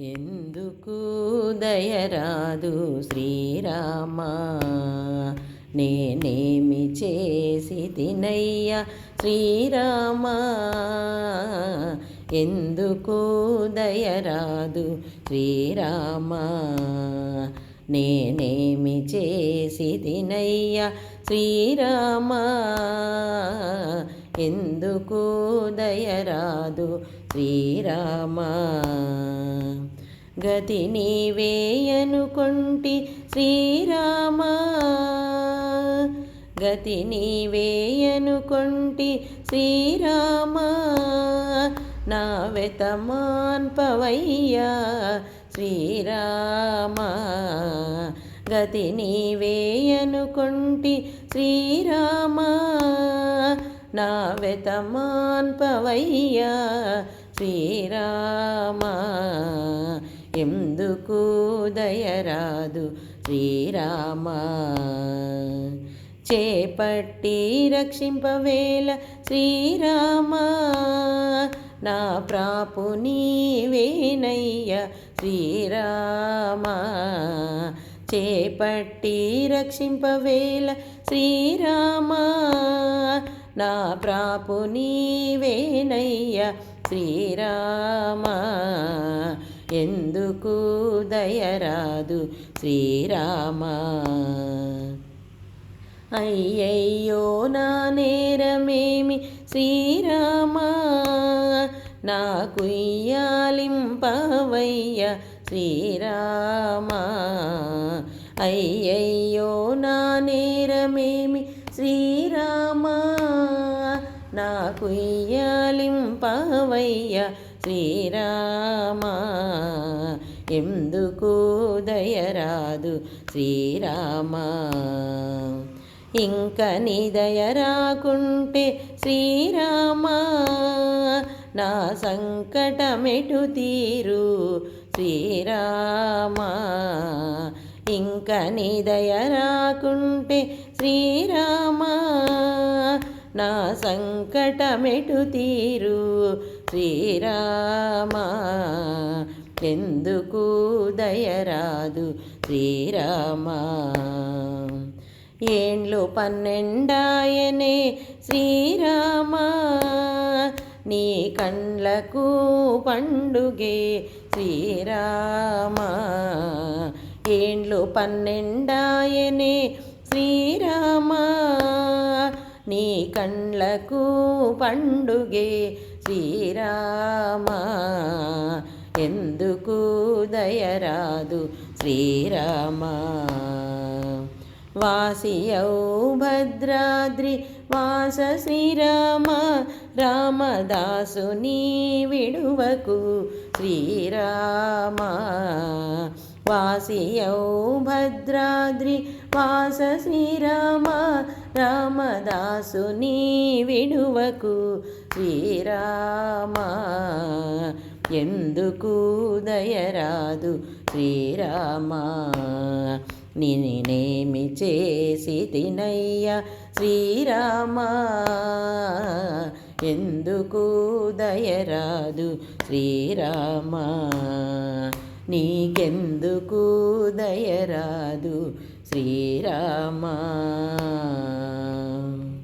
ఎందుకు దయరాదు శ్రీరామా? నేనేమి చేసి తినయ్యా శ్రీరామా? ఎందుకు దయరాదు శ్రీరామా? నేనేమి చేసి తినయ్యా శ్రీరామా? ఎందుకు దయరాదు శ్రీరామా? గతి నీవే నీవేయనుకొంటి శ్రీరామ. గతి నీవే నీవేయనుకొంటి శ్రీరామ. నా వెతమాన్ పవయ్యా శ్రీరామ. గతి నీవే నీవేయనుకొంటి శ్రీరామ. నా వెతమాన్ పవయ్యా శ్రీరామ. ఎందుకు దయరాదు శ్రీరామ? చేపట్టి రక్షింపవేల శ్రీరామ నా ప్రాపు నీవేనయ్య శ్రీరామ. చేపట్టి రక్షింపవేల శ్రీరామ నా ప్రాపు నీవేనయ్య శ్రీరామ. ఎందుకు దయరాదు శ్రీరామ? అయ్యయ్యో నా నేరమేమి శ్రీరామ? నాకు ఇయ్యాలింపవయ్య శ్రీరామా. అయ్యయ్యో నా నేరమేమి శ్రీరామ? నాకు పావయ్య శ్రీరామా. ఎందుకు దయరాదు శ్రీరామా? ఇంక నీ దయ రాకుంటే శ్రీరామా నా సంకటమెటు తీరు శ్రీరామా. ఇంక నీ దయ రాకుంటే శ్రీరామా నా సంకటమెటు తీరు శ్రీరామా ఎందుకు దయరాదు? శ్రీరామా ఏండ్లు పన్నెండాయనే శ్రీరామా నీ కండ్లకు పండుగే శ్రీరామా. ఏండ్లు పన్నెండాయనే శ్రీరామా. నీ కండ్లకు పండుగే శ్రీరామా. ఎందుకు దయరాదు శ్రీరామా? వాసియౌ భద్రాద్రి వాస శ్రీరామ. రామదాసుని విడువకు శ్రీరామ. వాసియౌ భద్రాద్రి వాస శ్రీరామ. రామదాసుని విడువకు శ్రీరామ. ఎందుకు దయరాదు శ్రీరామా? నేనేమి చేసి తినయ్య శ్రీరామా? ఎందుకు దయరాదు శ్రీరామా? నీకెందుకు దయరాదు శ్రీరామా?